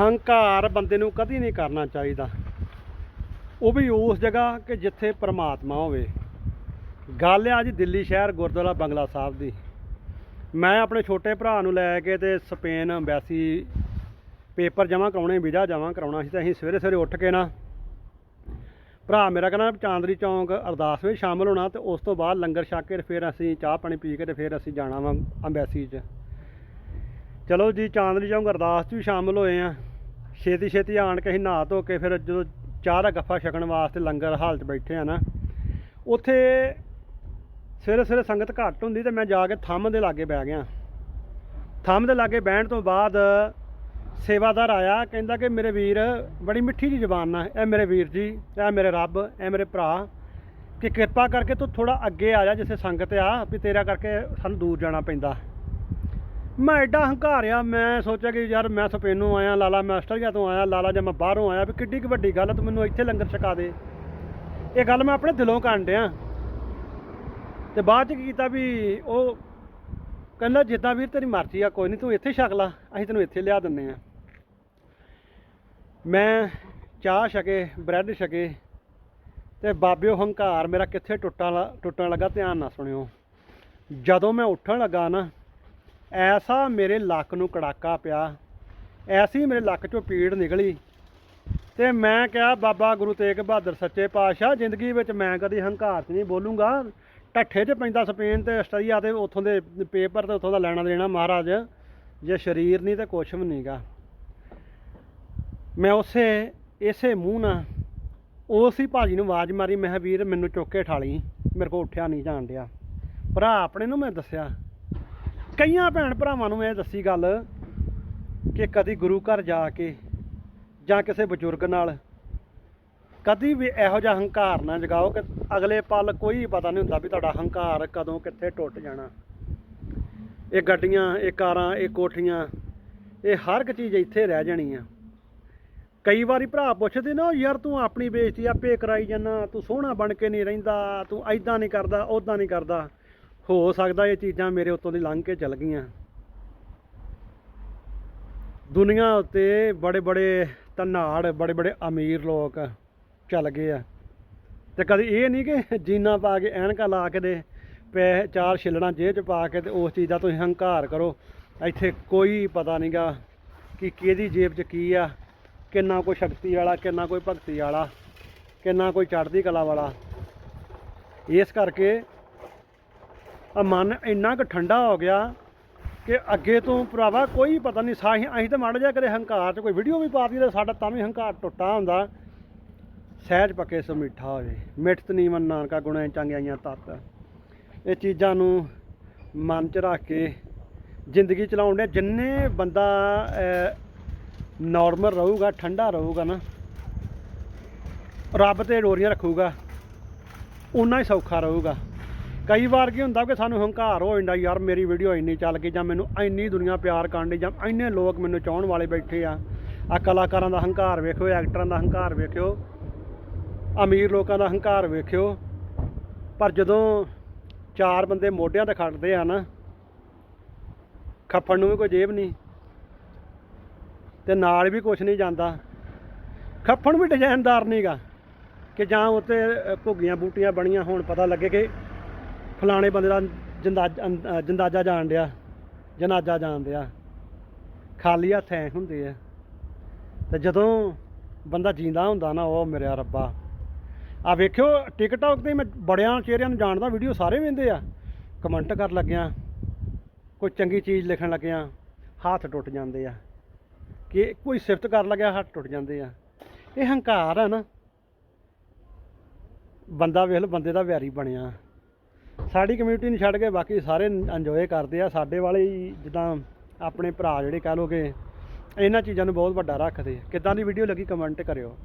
ਹੰਕਾਰ ਬੰਦੇ ਨੂੰ ਕਦੀ ਨਹੀਂ ਕਰਨਾ ਚਾਹੀਦਾ। ਉਹ ਵੀ ਉਸ ਜਗ੍ਹਾ ਕਿ ਜਿੱਥੇ ਪ੍ਰਮਾਤਮਾ ਹੋਵੇ। ਗੱਲ ਆ ਜੀ ਦਿੱਲੀ ਸ਼ਹਿਰ ਗੁਰਦੁਆਰਾ ਬੰਗਲਾ ਸਾਹਿਬ ਦੀ। ਮੈਂ ਆਪਣੇ ਛੋਟੇ ਭਰਾ ਨੂੰ ਲੈ ਕੇ ਤੇ ਸਪੇਨ ਅੰਬੈਸੀ ਪੇਪਰ ਜਮ੍ਹਾਂ ਕਰਾਉਣੇ, ਵੀਜ਼ਾ ਜਮ੍ਹਾਂ ਕਰਾਉਣਾ ਸੀ ਤੇ ਅਸੀਂ ਸਵੇਰੇ ਸਵੇਰੇ ਉੱਠ ਕੇ ਨਾ ਭਰਾ ਮੇਰਾ ਕਹਿੰਦਾ ਵੀ ਚਾਂਦਰੀ ਚੌਂਕ ਅਰਦਾਸ ਵਿੱਚ ਸ਼ਾਮਲ ਹੋਣਾ ਤੇ ਉਸ ਤੋਂ ਬਾਅਦ ਲੰਗਰ ਛਕ ਕੇ ਫਿਰ ਅਸੀਂ ਚਾਹ ਪਾਣੀ ਪੀ ਕੇ ਤੇ ਫਿਰ ਅਸੀਂ ਜਾਣਾ ਵਾ ਅੰਬੈਸੀ 'ਚ। ਚਲੋ ਜੀ ਚਾਂਦਨੀ ਚੌਂਕ ਅਰਦਾਸ 'ਚ ਵੀ ਸ਼ਾਮਲ ਹੋਏ ਆ। ਛੇਤੀ ਛੇਤੀ ਆਣ ਕੇ ਅਸੀਂ ਨਹਾ ਧੋ ਕੇ ਫਿਰ ਜਦੋਂ ਚਾਹ ਦਾ ਗੱਫਾ ਛਕਣ ਵਾਸਤੇ ਲੰਗਰ ਹਾਲ 'ਚ ਬੈਠੇ ਆ ਨਾ, ਉੱਥੇ ਸਵੇਰੇ ਸਵੇਰੇ ਸੰਗਤ ਘੱਟ ਹੁੰਦੀ ਤੇ ਮੈਂ ਜਾ ਕੇ ਥੰਮ ਦੇ ਲਾਗੇ ਬਹਿ ਗਿਆ। ਥੰਮ ਦੇ ਲਾਗੇ ਬਹਿਣ ਤੋਂ ਬਾਅਦ ਸੇਵਾਦਾਰ ਆਇਆ, ਕਹਿੰਦਾ ਕਿ ਮੇਰੇ ਵੀਰ ਬੜੀ ਮਿੱਠੀ ਜੀ ਜ਼ਬਾਨ ਨਾਲ ਇਹ ਮੇਰੇ ਵੀਰ ਜੀ, ਇਹ ਮੇਰੇ ਰੱਬ, ਇਹ ਮੇਰੇ ਭਰਾ, ਕਿ ਕਿਰਪਾ ਕਰਕੇ ਤੂੰ ਥੋੜਾ ਅੱਗੇ ਆ ਜਾ ਜਿੱਥੇ ਸੰਗਤ ਆ, ਵੀ ਤੇਰਾ ਕਰਕੇ ਸਾਨੂੰ ਦੂਰ ਜਾਣਾ ਪੈਂਦਾ। ਮੈਂ ਐਡਾ ਹੰਕਾਰਿਆ ਮੈਂ ਸੋਚਿਆ ਕਿ ਯਾਰ ਮੈਂ ਸਪੇਨੋਂ ਆਇਆ ਲਾਲਾ ਮੈਂ ਆਸਟਰੀਆ ਤੋਂ ਆਇਆ ਲਾਲਾ ਜਾਂ ਮੈਂ ਬਾਹਰੋਂ ਆਇਆ ਵੀ ਕਿੱਡੀ ਕੁ ਵੱਡੀ ਗੱਲ ਆ, ਤੂੰ ਮੈਨੂੰ ਇੱਥੇ ਲੰਗਰ ਛਕਾ ਦੇ। ਇਹ ਗੱਲ ਮੈਂ ਆਪਣੇ ਦਿਲੋਂ ਕਰਨ ਡਿਆ। ਤੇ ਬਾਅਦ ਚ ਕੀ ਕੀਤਾ ਵੀ ਉਹ ਕਹਿੰਦਾ ਜਿੱਦਾਂ ਵੀਰ ਤੇਰੀ ਮਰਜ਼ੀ ਆ ਕੋਈ ਨਹੀਂ ਤੂੰ ਇੱਥੇ ਛਕ ਲਾ ਅਸੀਂ ਤੈਨੂੰ ਇੱਥੇ ਲਿਆ ਦਿੰਨੇ ਆ। ਮੈਂ ਚਾਹ ਛਕੇ ਬ੍ਰੈਡ ਛਕੇ ਤੇ ਬਾਬਿਓ ਹੰਕਾਰ ਮੇਰਾ ਕਿੱਥੇ ਟੁੱਟਣ ਲ- ਟੁੱਟਣ ਲੱਗਾ ਧਿਆਨ ਨਾਲ ਸੁਣਿਓ। ਜਦੋਂ ਮੈਂ ਉੱਠਣ ਲੱਗਾ ਨਾ ਐਸਾ ਮੇਰੇ ਲੱਕ ਨੂੰ ਕੜਾਕਾ ਪਿਆ, ਐਸੀ ਮੇਰੇ ਲੱਕ ਚੋਂ ਪੀੜ ਨਿਕਲੀ। ਤੇ ਮੈਂ ਕਿਹਾ, ਬਾਬਾ ਗੁਰੂ ਤੇਗ ਬਹਾਦਰ ਸੱਚੇ ਪਾਤਸ਼ਾਹ, ਜ਼ਿੰਦਗੀ ਵਿੱਚ ਮੈਂ ਕਦੀ ਹੰਕਾਰ 'ਚ ਨਹੀਂ ਬੋਲੂੰਗਾ। ਢੱਠੇ 'ਚ ਪੈਂਦਾ ਸਪੇਨ ਤੇ ਆਸਟਰੀਆ ਤੇ ਉੱਥੋਂ ਦੇ ਪੇਪਰ ਤੇ ਉੱਥੋਂ ਦਾ ਲੈਣਾ ਦੇਣਾ ਮਹਾਰਾਜ, ਜੇ ਸਰੀਰ ਨਹੀਂ ਤੇ ਕੁਛ ਵੀ ਨਹੀਂਗਾ ਮੈਂ ਉਸੇ, ਇਸੇ ਮੂੰਹ ਨਾਲ ਉਸ ਹੀ ਭਾਜੀ ਨੂੰ ਆਵਾਜ਼ ਮਾਰੀ, ਮੈਂ ਕਿਹਾ, ਵੀਰ ਮੈਨੂੰ ਚੁੱਕ ਕੇ ਠਾਲੀ ਮੇਰੇ ਕੋਲ ਉੱਠਿਆ ਨਹੀਂ ਜਾਣ ਡਿਆ। ਭਰਾ ਆਪਣੇ ਨੂੰ ਮੈਂ ਦੱਸਿਆ ਕਈਆਂ ਭੈਣ ਭਰਾਵਾਂ ਨੂੰ ਇਹ ਦੱਸੀ ਗੱਲ ਕਿ ਕਦੀ ਗੁਰੂ ਘਰ ਜਾ ਕੇ ਜਾਂ ਕਿਸੇ ਬਜ਼ੁਰਗ ਨਾਲ ਕਦੀ ਵੀ ਇਹੋ ਜਿਹਾ ਹੰਕਾਰ ਨਾ ਜਗਾਓ ਕਿ ਅਗਲੇ ਪਲ ਕੋਈ ਪਤਾ ਨਹੀਂ ਹੁੰਦਾ ਵੀ ਤੁਹਾਡਾ ਹੰਕਾਰ ਕਦੋਂ ਕਿੱਥੇ ਟੁੱਟ ਜਾਣਾ। ਇਹ ਗੱਡੀਆਂ, ਇਹ ਕਾਰਾਂ, ਇਹ ਕੋਠੀਆਂ, ਇਹ ਹਰ ਇੱਕ ਚੀਜ਼ ਇੱਥੇ ਰਹਿ ਜਾਣੀ ਆ। ਕਈ ਵਾਰੀ ਭਰਾ ਪੁੱਛਦੇ ਨਾ ਯਾਰ ਤੂੰ ਆਪਣੀ ਬੇਇੱਜ਼ਤੀ ਆਪੇ ਕਰਾਈ ਜਾਂਦਾ ਤੂੰ ਸੋਹਣਾ ਬਣ ਕੇ ਨਹੀਂ ਰਹਿੰਦਾ, ਤੂੰ ਐਦਾਂ ਨਹੀਂ ਕਰਦਾ ਉਦਾਂ ਨਹੀਂ ਕਰਦਾ। ਹੋ ਸਕਦਾ ਇਹ ਚੀਜ਼ਾਂ ਮੇਰੇ ਉੱਤੋਂ ਦੀ ਲੰਘ ਕੇ ਚਲ ਗਈਆਂ। ਦੁਨੀਆ ਉੱਤੇ ਬੜੇ ਬੜੇ ਧਨਾੜ, ਬੜੇ ਬੜੇ ਅਮੀਰ ਲੋਕ ਚੱਲ ਗਏ ਆ। ਤੇ ਕਦੀ ਇਹ ਨਹੀਂ ਕਿ ਜੀਨਾ ਪਾ ਕੇ ਐਨਕਾਂ ਲਾ ਕੇ ਦੇ ਪੈ ਚਾਰ ਛਿੱਲਣਾ ਜੇਬ 'ਚ ਪਾ ਕੇ ਤੇ ਉਸ ਚੀਜ਼ ਦਾ ਤੁਸੀਂ ਹੰਕਾਰ ਕਰੋ। ਇੱਥੇ ਕੋਈ ਪਤਾ ਨਹੀਂਗਾ ਕਿ ਕਿਹਦੀ ਜੇਬ 'ਚ ਕੀ ਆ, ਕਿੰਨਾ ਕੋਈ ਸ਼ਕਤੀ ਵਾਲਾ, ਕਿੰਨਾ ਕੋਈ ਭਗਤੀ ਵਾਲਾ, ਕਿੰਨਾ ਕੋਈ ਚੜ੍ਹਦੀ ਕਲਾ ਵਾਲਾ। ਇਸ ਕਰਕੇ ਮਨ ਇੰਨਾ ਕੁ ਠੰਡਾ ਹੋ ਗਿਆ ਕਿ ਅੱਗੇ ਤੋਂ ਭਰਾਵਾ ਕੋਈ ਪਤਾ ਨਹੀਂ, ਸਾਹੀ ਅਸੀਂ ਤਾਂ ਮਾੜਾ ਜਿਹਾ ਕਦੇ ਹੰਕਾਰ 'ਚ ਕੋਈ ਵੀਡੀਓ ਵੀ ਪਾ ਦਈਏ ਤਾਂ ਸਾਡਾ ਤਾਂ ਵੀ ਹੰਕਾਰ ਟੁੱਟਾ ਹੁੰਦਾ। ਸਹਿਜ ਪੱਕੇ ਸੋ ਮਿੱਠਾ ਹੋਵੇ ਮਿੱਠਤ ਨਹੀਂ ਮਨ ਨਾਨਕਾ ਗੁਣਾ ਚੰਗਿਆਈਆਂ ਤਤ। ਇਹ ਚੀਜ਼ਾਂ ਨੂੰ ਮਨ 'ਚ ਰੱਖ ਕੇ ਜ਼ਿੰਦਗੀ ਚਲਾਉਣ ਦੇ ਜਿੰਨੇ ਬੰਦਾ ਨਾਰਮਲ ਰਹੂਗਾ, ਠੰਡਾ ਰਹੂਗਾ ਨਾ, ਰੱਬ ਤੇ ਡੋਰੀਆਂ ਰੱਖੂਗਾ ਉਨਾ ਹੀ ਸੌਖਾ ਰਹੂਗਾ। ਕਈ ਵਾਰ ਕੀ ਹੁੰਦਾ ਕਿ ਸਾਨੂੰ ਹੰਕਾਰ ਹੋ ਜਾਂਦਾ, ਯਾਰ ਮੇਰੀ ਵੀਡੀਓ ਇੰਨੀ ਚੱਲ ਗਈ ਜਾਂ ਮੈਨੂੰ ਇੰਨੀ ਦੁਨੀਆ ਪਿਆਰ ਕਰਨ ਦੀ ਜਾਂ ਇੰਨੇ ਲੋਕ ਮੈਨੂੰ ਚਾਹਣ ਵਾਲੇ ਬੈਠੇ ਆ। ਆ ਕਲਾਕਾਰਾਂ ਦਾ ਹੰਕਾਰ ਵੇਖਿਓ ਐਕਟਰਾਂ ਦਾ ਹੰਕਾਰ ਵੇਖਿਓ, ਅਮੀਰ ਲੋਕਾਂ ਦਾ ਹੰਕਾਰ ਵੇਖਿਓ। ਪਰ ਜਦੋਂ ਚਾਰ ਬੰਦੇ ਮੋਢਿਆਂ ਤੇ ਖੜਦੇ ਆ ਨਾ ਖੱਫਣ ਨੂੰ ਵੀ ਕੋਈ ਜੇਬ ਨਹੀਂ ਤੇ ਨਾਲ ਵੀ ਕੁਝ ਨਹੀਂ ਜਾਂਦਾ। ਖੱਫਣ ਵੀ ਡਿਜ਼ਾਈਨਦਾਰ ਨਹੀਂਗਾ ਕਿ ਜਾਂ ਉੱਤੇ ਭੁੱਗੀਆਂ ਬੂਟੀਆਂ ਬਣੀਆਂ ਹੋਣ, ਪਤਾ ਲੱਗੇ ਕਿ ਫਲਾਣੇ ਬੰਦੇ ਦਾ ਜੰਦਾਜ ਅੰ- ਜੰਦਾਜਾ ਜਾਣ ਡਿਆ। ਜਨਾਜਾ ਜਾਣ ਡਿਆ। ਖਾਲੀ ਹੱਥ ਐ ਹੁੰਦੇ ਆ। ਤੇ ਜਦੋਂ ਬੰਦਾ ਜੀਂਦਾ ਹੁੰਦਾ ਨਾ, ਉਹ ਮੇਰੇ ਰੱਬਾ। ਆ ਵੇਖਿਓ, ਟਿਕਟੌਕ ਤੇ ਮੈਂ ਬੜਿਆਂ ਚਿਹਰਿਆਂ ਨੂੰ ਜਾਣਦਾ, ਵੀਡੀਓ ਸਾਰੇ ਵੇਂਦੇ ਆ। ਕਮੈਂਟ ਕਰਨ ਲੱਗਿਆ, ਕੋਈ ਚੰਗੀ ਚੀਜ਼ ਲਿਖਣ ਲੱਗਿਆ, ਹੱਥ ਟੁੱਟ ਜਾਂਦੇ ਆ। ਕਿ ਕੋਈ ਸਿਫਤ ਕਰਨ ਲੱਗਿਆ, ਹੱਥ ਟੁੱਟ ਜਾਂਦੇ ਆ। ਇਹ ਹੰਕਾਰ ਆ ਨਾ। ਬੰਦਾ ਵੇਖ ਲਓ, ਬੰਦੇ ਦਾ ਵਿਆਰੀ ਬਣਿਆ। ਸਾਡੀ ਕਮਿਊਨਿਟੀ ਨੂੰ ਛੱਡ ਕੇ ਬਾਕੀ ਸਾਰੇ ਇੰਜੋਏ ਕਰਦੇ ਆ। ਸਾਡੇ ਵਾਲੇ ਹੀ ਜਿੱਦਾਂ ਆਪਣੇ ਭਰਾ ਜਿਹੜੇ ਕਹ ਲੋ ਇਹਨਾਂ ਚੀਜ਼ਾਂ ਨੂੰ ਬਹੁਤ ਵੱਡਾ ਰੱਖਦੇ ਆ। ਕਿੱਦਾਂ ਦੀ ਵੀਡੀਓ ਲੱਗੀ ਕਮੈਂਟ ਕਰਿਓ।